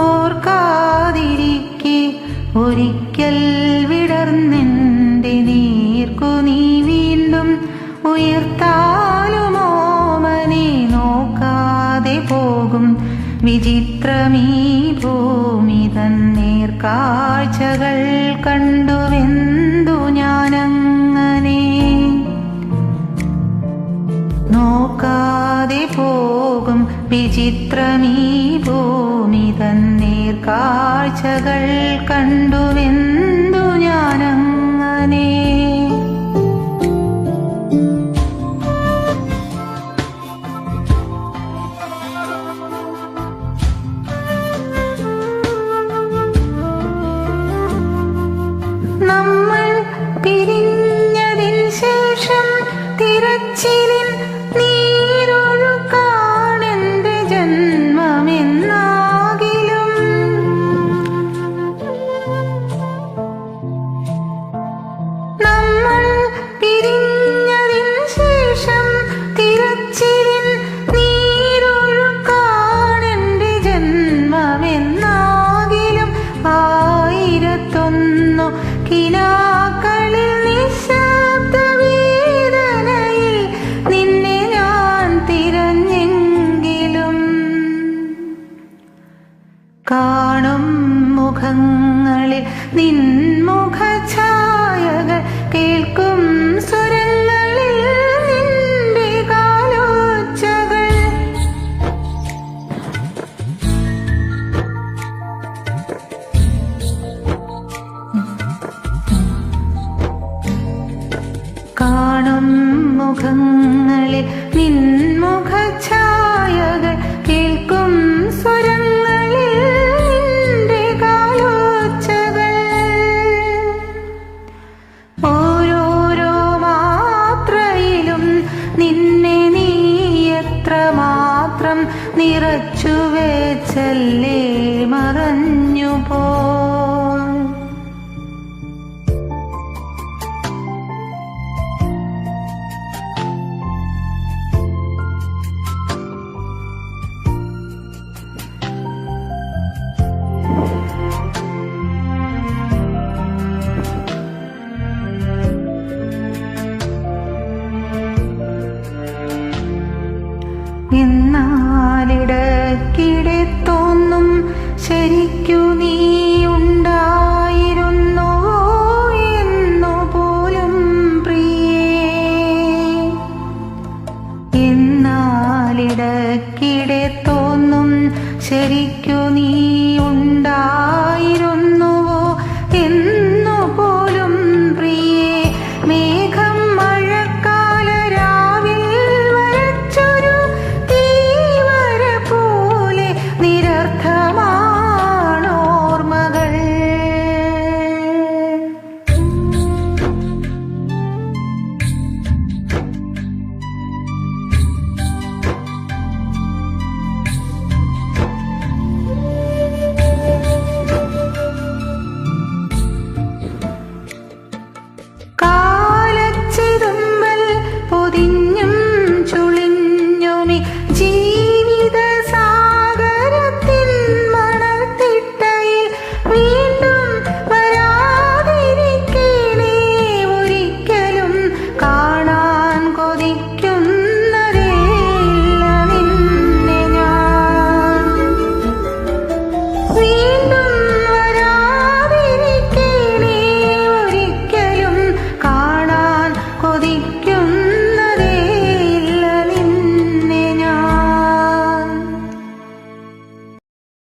ഓർക്കാതിരിക്കെ. ഒരിക്കൽ വിടർന്നെന്റെ നീർക്കു നീ വീണ്ടും ഉയർത്താലുമോമനെ നോക്കാതെ പോകും. വിചിത്രമീ ഭൂമി തന്നേർ കാഴ്ചകൾ കണ്ടുവെന്തു വിചിത്രമീ ഭൂമി തന്നീർ കാഴ്ചകൾ കണ്ടുവെന്തു ഞാനങ്ങനെ? നമ്മൾ പിരിഞ്ഞതിന് ശേഷം തിരച്ചിലിൻ കിനാക്കളിൽ നിശബ്ദ വേദനയിൽ നിന്നെ ഞാൻ കാണും മുഖങ്ങളിൽ നിൻമുഖഛായകൾ മുഖങ്ങളിൽ നിൻമുഖഛായകൾ കേൾക്കും സ്വരങ്ങളിൽ നിന്റെ കാലോച്ചകൾ. ഓരോരോ മാത്രയിലും നിന്നെ നീ എത്രമാത്രം നിറച്ചു വെച്ചല്ലേ എന്നാലിടക്കിടെ തോന്നും ശരിക്കു നീ ഉണ്ടായിരുന്നു എന്നു പോലും പ്രിയേ. എന്നാലിടക്കിടെ തോന്നും ശരിക്കു